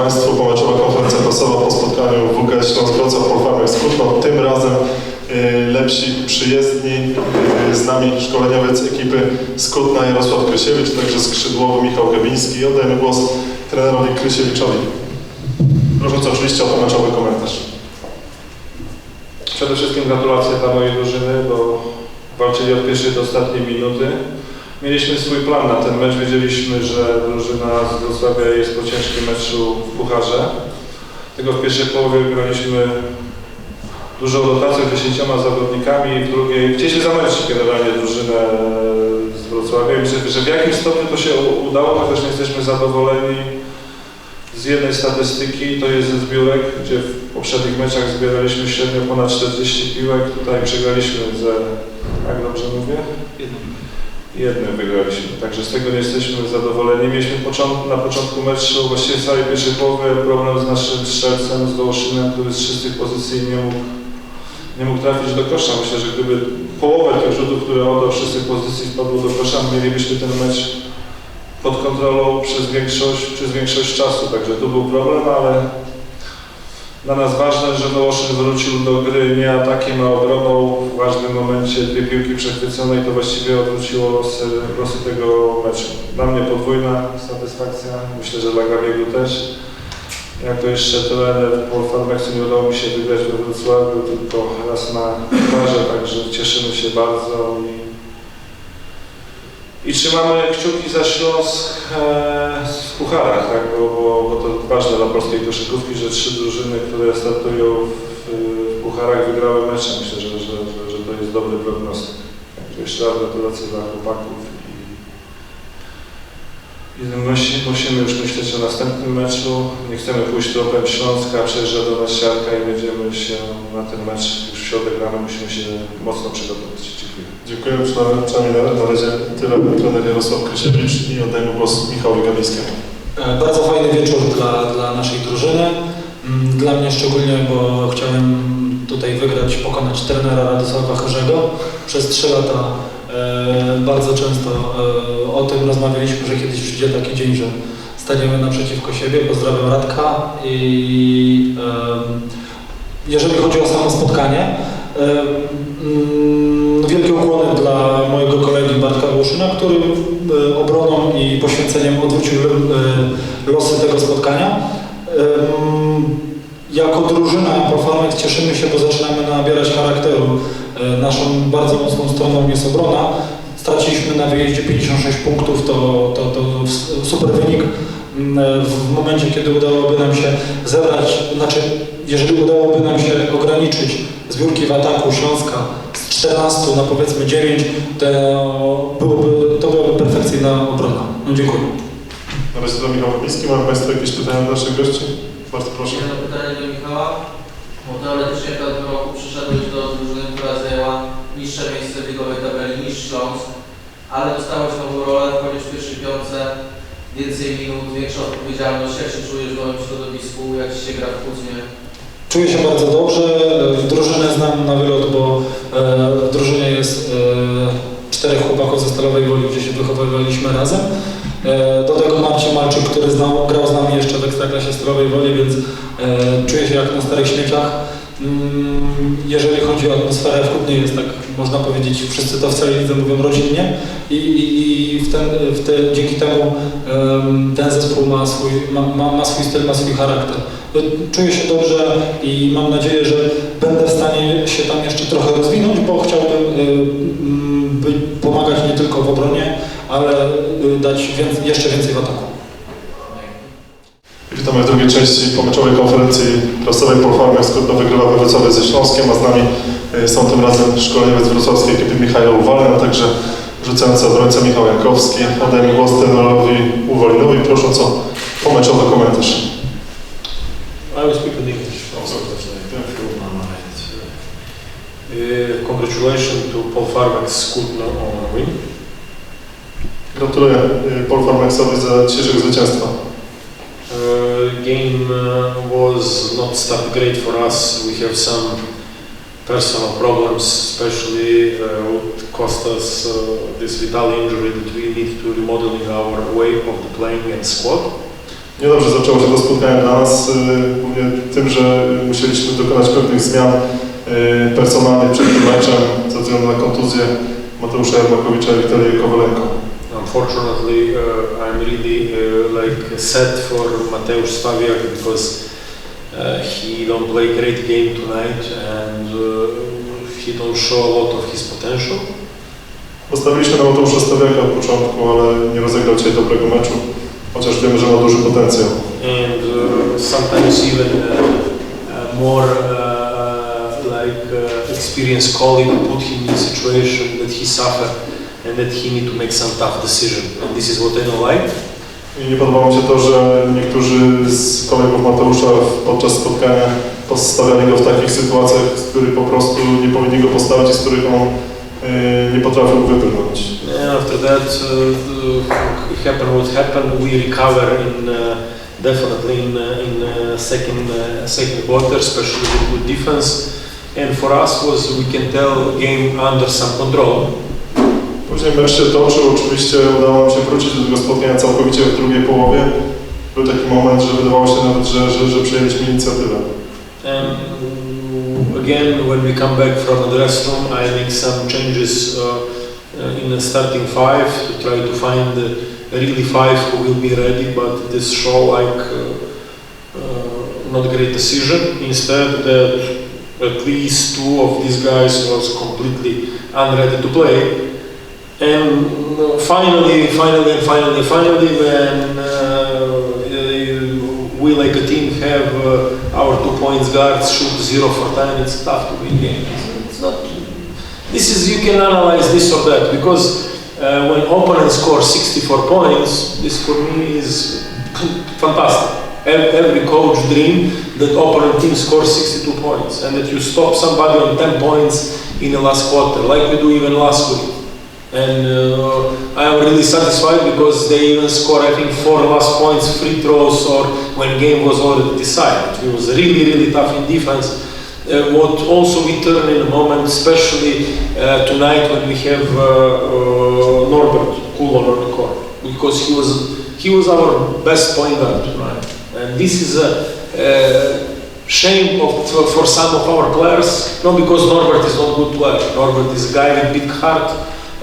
Państwu, pomeczowa konferencja prasowa po spotkaniu WKS Śląsk Wrocław Polfarmek Skutno. Tym razem y, lepsi przyjezdni, y, z nami szkoleniowiec ekipy Skutna Jarosław Krysiewicz, także skrzydłowy Michał Gabiński. I głos trenerowi Krysiewiczowi. Prosząc oczywiście o pomeczowy komentarz. Przede wszystkim gratulacje dla mojej drużyny, bo walczyli od pierwszej do ostatniej minuty. Mieliśmy swój plan na ten mecz, wiedzieliśmy, że drużyna z Wrocławia jest po ciężkim meczu w Pucharze. Tego w pierwszej połowie graliśmy dużą rotacją dziesięcioma zawodnikami, w drugiej chcieliśmy zamęczyć generalnie drużynę z Wrocławia. Myślę, że w jakimś stopniu to się udało, chociaż nie jesteśmy zadowoleni z jednej statystyki, to jest ze zbiórek, gdzie w poprzednich meczach zbieraliśmy średnio ponad 40 piłek, tutaj przegraliśmy ze, jak dobrze mówię? Jednym wygraliśmy, także z tego nie jesteśmy zadowoleni. Mieliśmy na początku meczu, właściwie w całej pierwszej połowie problem z naszym strzelcem, z Wołoszynem, który z czystych pozycji nie mógł, nie mógł trafić do kosza. Myślę, że gdyby połowę tych rzutów, które oddał z pozycji spadło do kosza, mielibyśmy ten mecz pod kontrolą przez większość, przez większość czasu, także tu był problem, ale dla nas ważne, że Wołoszyn wrócił do gry nie atakiem, a obroną. W ważnym momencie dwie piłki przechwycone i to właściwie odwróciło losy, losy tego meczu. Dla mnie podwójna satysfakcja, myślę, że dla Gabiego też. Jako jeszcze trener Paul Farmexu nie udało mi się wygrać we Wrocławiu, tylko raz na parze, także cieszymy się bardzo i i trzymamy kciuki za Śląsk e, w pucharach, tak? bo, bo, to ważne dla polskiej koszykówki, że trzy drużyny, które startują w, w pucharach wygrały mecze. Myślę, że, że, że, że to jest dobry prognostyk. Jeszcze raz gratulacje dla chłopaków musimy, musimy już myśleć o następnym meczu. Nie chcemy pójść tropem Śląska, przejeżdża do nas siatka i będziemy się na ten mecz już w środek rano musimy się mocno przygotować. Dziękuję. Dziękuję, przynajmniej, na, na razie tyle trener Jarosław Krysiewicz i oddajemy głos Michałowi Gabińskiemu. E, Bardzo fajny wieczór dla, dla naszej drużyny. Mm, Dla mnie szczególnie, bo chciałem tutaj wygrać, pokonać trenera Radosława Chorzego. Przez trzy lata bardzo często e, o tym rozmawialiśmy, że kiedyś przyjdzie taki dzień, że staniemy naprzeciwko siebie. Pozdrawiam Radka i em, jeżeli chodzi o samo spotkanie, mm, wielkie ukłony dla mojego kolegi Bartka Łuszyna, który e, obroną i poświęceniem odwrócił e, losy tego spotkania. Em, Jako drużyna Profarmex cieszymy się, bo zaczynamy nabierać charakteru. E, Naszą bardzo mocną stroną jest obrona. Straciliśmy na wyjeździe 56 punktów, to, to, to super wynik. Mm, e, W momencie, kiedy udałoby nam się zebrać, znaczy jeżeli udałoby nam się ograniczyć zbiórki w ataku Śląska z 14 na powiedzmy 9, to byłoby, to byłaby perfekcyjna obrona. No, dziękuję. Na razie dla Michała Gabiński. Mają Państwo jakieś pytania do naszych gości? Bardzo proszę. Jedno pytanie do Michała, bo teoretycznie w tym roku przyszedłeś do drużyny, która zajęła niższe miejsce w ligowej tabeli niż Śląsk, ale dostałeś nową rolę, wchodzisz w pierwszej piątce, więcej minut, większa odpowiedzialność, jak się czujesz w nowym środowisku, jak ci się gra w Kuzmie? Czuję się bardzo dobrze. Drużynę znam na wylot, bo e, w drużynie jest e, czterech chłopaków ze Stalowej Woli, gdzie się wychowywaliśmy razem. E, do tego Marcin Malczyk, który znał, grał z nami jeszcze w Ekstraklasie Stalowej Woli, więc e, czuję się jak na starych śmieciach. Mm, Jeżeli chodzi o atmosferę w Kutnie, jest tak, można powiedzieć, wszyscy to w całej lidze mówią rodzinnie i, i, i w ten, w te, dzięki temu em, ten zespół ma swój, ma, ma, ma swój styl, ma swój charakter. Czuję się dobrze i mam nadzieję, że będę w stanie się tam jeszcze trochę rozwinąć, bo chciałbym by, pomagać nie tylko w obronie, ale y, dać więcej, jeszcze więcej w ataku. Witamy w drugiej części pomeczowej konferencji prasowej Polfarmek Skutno wygrywa we Wrocławiu ze Śląskiem, a z nami y, są tym razem szkoleniowiec wrocławskiej ekipy Michał Uwalny, a także rzucający obrońca Michał Jankowski. Oddajemy głos trenerowi Uwalinowi, prosząc o pomeczowy komentarz. I will speak in English. If you don't mind. Uh, congratulations to Paul Farmax Skutno on win. Gratuluję y, Polfarmeksowi za dzisiejszego zwycięstwa. Uh, game uh, was not start great for us. We have some personal problems, especially uh, what cost us uh, this vital injury that we need to remodeling our way of the playing and squad. Niedobrze zaczęło się to spotkanie dla nas, y, tym, że musieliśmy dokonać pewnych zmian y, personalnych przed tym meczem ze względu na kontuzję Mateusza Jarmakowicza i Witaliego Kowalenko. Unfortunately, uh, I'm really uh, like sad for Mateusz Stawiak because uh, he don't play great game tonight and uh, he don't show a lot of his potential. Postawiliśmy na Mateusza Stawiaka od początku, ale nie rozegrał dzisiaj dobrego meczu, chociaż wiemy, że ma duży potencjał. and uh, sometimes even uh, more like experienced colleague put him in a situation that he suffer and that he need to make some tough decision. And this is what I don't like. I nie podobało mi się to, że niektórzy z kolegów Mateusza podczas spotkania postawiali go w takich sytuacjach, z których po prostu nie powinni go postawić i z których on y, nie potrafił wybrnąć. And after that, uh, uh, happened what happened. We recover in uh, definitely in uh, in uh, second uh, second quarter, especially with good defense. And for us was we can tell game under some control. Później mecz się toczył, oczywiście udało nam się wrócić do tego spotkania całkowicie w drugiej połowie. Był taki moment, że wydawało się nawet, że, że, że przejęliśmy inicjatywę. And again, when we come back from the restroom, I make some changes uh, uh, in the starting five to try to find really five who will be ready. But this show like uh, uh, not great decision. Instead, that at least two of these guys was completely unready to play. And uh, finally, finally, and finally, finally, when uh, we like a team have uh, our two points guards shoot zero for ten, it's tough to win games. It's not. This is you can analyze this or that because uh, when opponent scores 64 points, this for me is fantastic. Every coach dream that opponent team scores 62 points and that you stop somebody on 10 points in the last quarter, like we do even last week. And uh, I am really satisfied because they even scored, I think, four last points, free throws, or when game was already decided. It was really, really tough in defense. Uh, what also we turn in a moment, especially uh, tonight when we have uh, uh, Norbert Kulon on the court, because he was he was our best point guard tonight, and this is a. Uh, shame of, for, some of our players, not because Norbert is not good player. Norbert is a guy with big heart,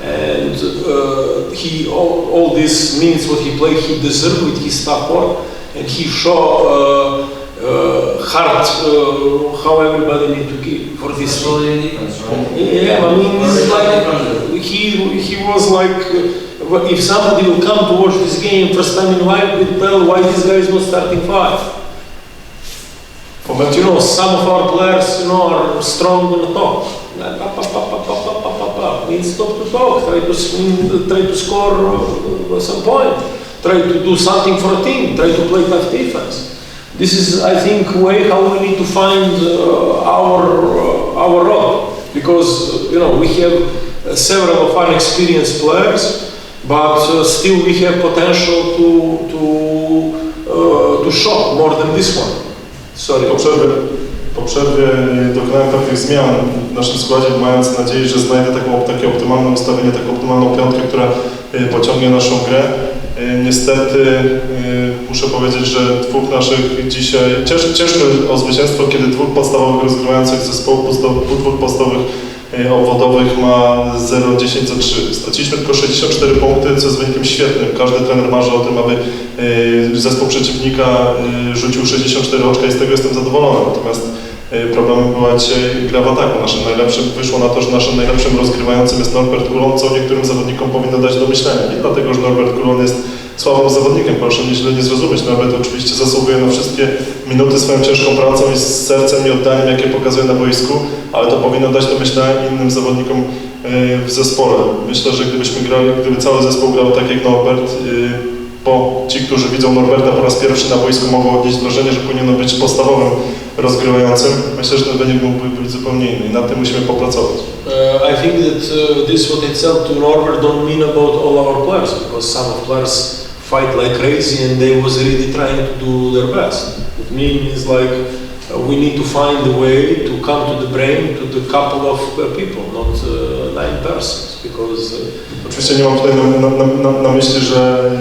and uh, he all, all these minutes what he played he deserved with his tough work and he show uh, uh, heart uh, how everybody need to give for this team. Controlling defense, right? Yeah, I mean it's like he he was like uh, if somebody will come to watch this game first time in life will tell why this guy is not starting five. But you know, some of our players, you know, are strong on the top up, means stop to talk, try to, mm, try to score uh, some point, try to do something for a team, try to play tough defense. This is, I think, way how we need to find uh, our uh, our role because uh, you know we have uh, several of unexperienced players, but uh, still we have potential to to to shock more than this one. Sorry. Observe. Po przerwie dokonałem pewnych zmian w naszym składzie, mając nadzieję, że znajdę taką, takie optymalne ustawienie, taką optymalną piątkę, która y, pociągnie naszą grę. Y, Niestety y, muszę powiedzieć, że dwóch naszych dzisiaj, cięż, ciężko o zwycięstwo, kiedy dwóch podstawowych rozgrywających zespołów, podstaw- dwóch podstawowych obwodowych ma 0-10 za 3. Straciliśmy tylko 64 punkty, co jest wynikiem świetnym. Każdy trener marzy o tym, aby zespół przeciwnika rzucił 64 oczka i z tego jestem zadowolony. Natomiast problemem była gra w ataku. Naszym najlepszym, wyszło na to, że naszym najlepszym rozgrywającym jest Norbert Kulon, co niektórym zawodnikom powinno dać do myślenia. Nie dlatego, że Norbert Kulon jest słabym zawodnikiem, proszę mnie źle nie zrozumieć. Norbert oczywiście zasługuje na wszystkie minuty swoją ciężką pracą i z sercem i oddaniem, jakie pokazuje na boisku, ale to powinno dać do myślenia innym zawodnikom y, w zespole. Myślę, że gdybyśmy grali, gdyby cały zespół grał tak jak Norbert, y, bo ci, którzy widzą Norberta po raz pierwszy na boisku mogą odnieść wrażenie, że powinien być podstawowym rozgrywającym. Myślę, że ten wynik mógłby być zupełnie inny. Nad tym musimy popracować. Uh, I think that uh, this what itself to Norbert don't mean about all our players because some of players fight like crazy and they was really trying to do their best. It means like uh, we need to find a way to come to the brain to the couple of uh, people, not uh, nine persons, because uh, Oczywiście nie mam tutaj na, na, na, na myśli, że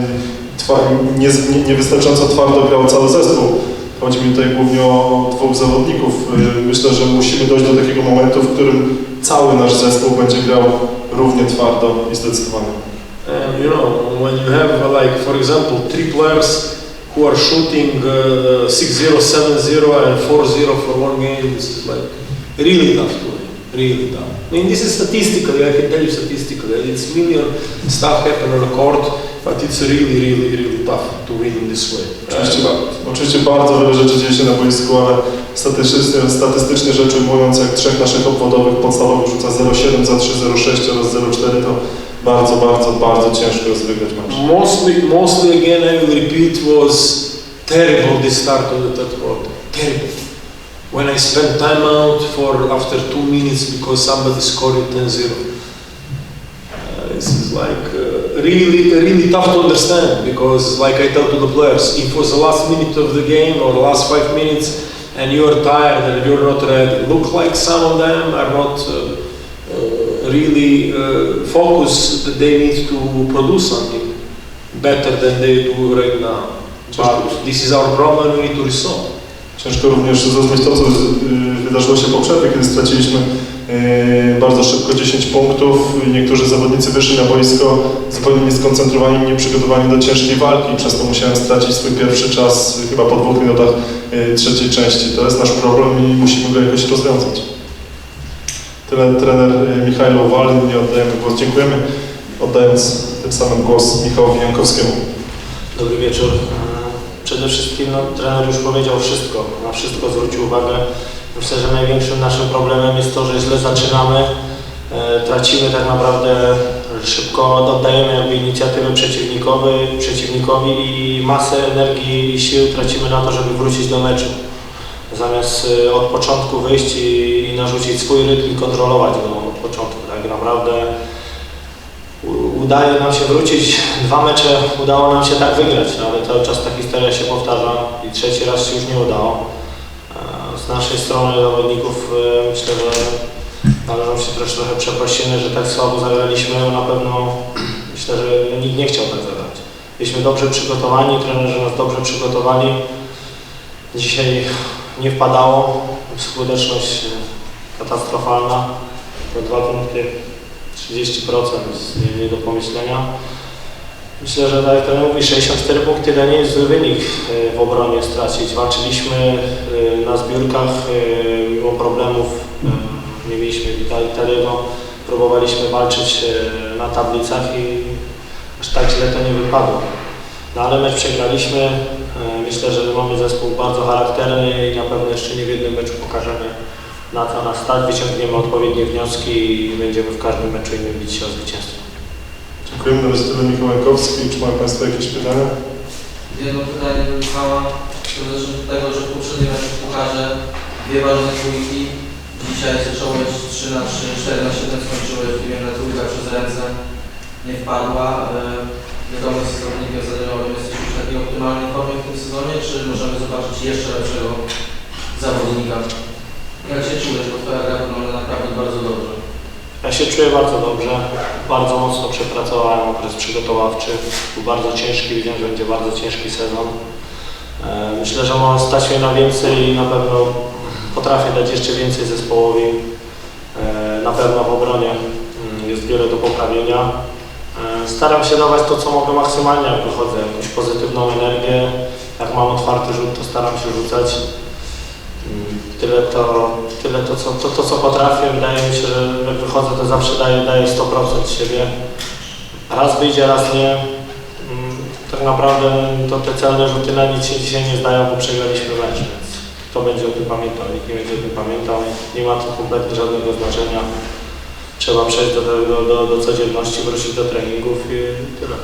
twa- nie, nie, niewystarczająco twardo grał cały zespół. Chodzi mi tutaj głównie o dwóch zawodników. Y, Myślę, że musimy dojść do takiego momentu, w którym cały nasz zespół będzie grał równie twardo i zdecydowanie. And you know, when you have uh, like, for example, three players who are shooting uh, 6-0, 7-0 and 4-0 for one game, this is like really tough to win, really tough. I mean, this is statistically, I can tell you statistically, it's million stuff happen on the court, but it's really, really, really tough to win in this way. Oczywiście, Uh, oczywiście bardzo wiele rzeczy dzieje się na boisku, ale statystycznie, statystycznie rzecz ujmując, jak trzech naszych obwodowych podstawowych rzuca 0,7 za 3, 0,6 oraz 0,4, to bardzo, bardzo, bardzo ciężko jest wygrać mecz. Mostly, mostly again, I will repeat, was terrible this start of the third quarter. Terrible. When I spent time out for after two minutes because somebody scored 10-0. Uh, this is like really, really tough to understand because, like I tell to the players, if it was the last minute of the game or the last five minutes and you are tired and you're not ready, look like some of them are not uh, uh, really uh, focused they need to produce something better than they do right now. But this is our problem, we need to resolve. Ciężko również zrozumieć to, co wydarzyło się po przerwie, kiedy straciliśmy bardzo szybko 10 punktów. Niektórzy zawodnicy wyszli na boisko zupełnie nieskoncentrowani, nieprzygotowani do ciężkiej walki. Przez to musiałem stracić swój pierwszy czas chyba po dwóch minutach y, trzeciej części. To jest nasz problem i musimy go jakoś rozwiązać. Tyle trener y, Michał Walin i oddajemy głos. Dziękujemy, oddając tym samym głos Michałowi Jankowskiemu. Dobry wieczór. Przede wszystkim no, trener już powiedział wszystko, na wszystko zwrócił uwagę. Myślę, że największym naszym problemem jest to, że źle zaczynamy, e, tracimy tak naprawdę szybko, oddajemy jakby inicjatywę przeciwnikowi, przeciwnikowi i masę energii i sił tracimy na to, żeby wrócić do meczu. Zamiast e, od początku wyjść i, i narzucić swój rytm i kontrolować go od początku. Tak naprawdę udaje nam się wrócić, dwa mecze udało nam się tak wygrać, ale cały czas ta historia się powtarza i trzeci raz się już nie udało. Z naszej strony zawodników e, myślę, że należą się trochę przeprosiny, że tak słabo zagraliśmy, no na pewno myślę, że nikt nie chciał tak zagrać. Byliśmy dobrze przygotowani, trenerzy nas dobrze przygotowali. Dzisiaj nie wpadało, skuteczność katastrofalna, te dwa punkty 30% jest nie do pomyślenia. Myślę, że tak jak trener mówi, 64 punkty to nie jest zły wynik e, w obronie stracić. Walczyliśmy e, na zbiórkach e, mimo problemów. Nie mieliśmy Witali Taliego. Próbowaliśmy walczyć na tablicach i aż tak źle to nie wypadło. No ale mecz przegraliśmy. Myślę, że mamy zespół bardzo charakterny i na pewno jeszcze nie w jednym meczu pokażemy na co nas stać, wyciągniemy odpowiednie wnioski i będziemy w każdym meczu innym bić się o zwycięstwo. Dziękujemy. Tyle Michał Jankowski. Czy mają Państwo jakieś pytania? Jedno pytanie do Michała, zależy od tego, że w poprzednim meczu w Pucharze dwie ważne dwójki. Dzisiaj zacząłeś 3 na 3, 4 na 7 skończyłeś, że trójka przez ręce nie wpadła. E, Wiadomo, z zawodnikiem zadaniowym jesteś już w takiej optymalnej formie w tym sezonie, czy możemy zobaczyć jeszcze lepszego zawodnika? Jak się czujesz, bo Twoja gra wygląda naprawdę bardzo dobrze. Ja się czuję bardzo dobrze, bardzo mocno przepracowałem okres przygotowawczy, był bardzo ciężki, wiedziałem, że będzie bardzo ciężki sezon. E, Myślę, że może stać mnie na więcej i na pewno potrafię dać jeszcze więcej zespołowi. E, Na pewno w obronie mm, jest wiele do poprawienia. E, Staram się dawać to, co mogę maksymalnie, jak wychodzę, jakąś pozytywną energię. Jak mam otwarty rzut, to staram się rzucać. Tyle to, tyle to, co, to, to, co potrafię. Wydaje mi się, że jak wychodzę, to zawsze daję, daję 100% siebie. Raz wyjdzie, raz nie. Mm, Tak naprawdę to te celne rzuty na nic się dzisiaj nie zdają, bo przegraliśmy mecz, więc kto będzie o tym pamiętał, nikt nie będzie o tym pamiętał. Nie ma to kompletnie żadnego znaczenia. Trzeba przejść do, do, do, do codzienności, wrócić do treningów i tyle.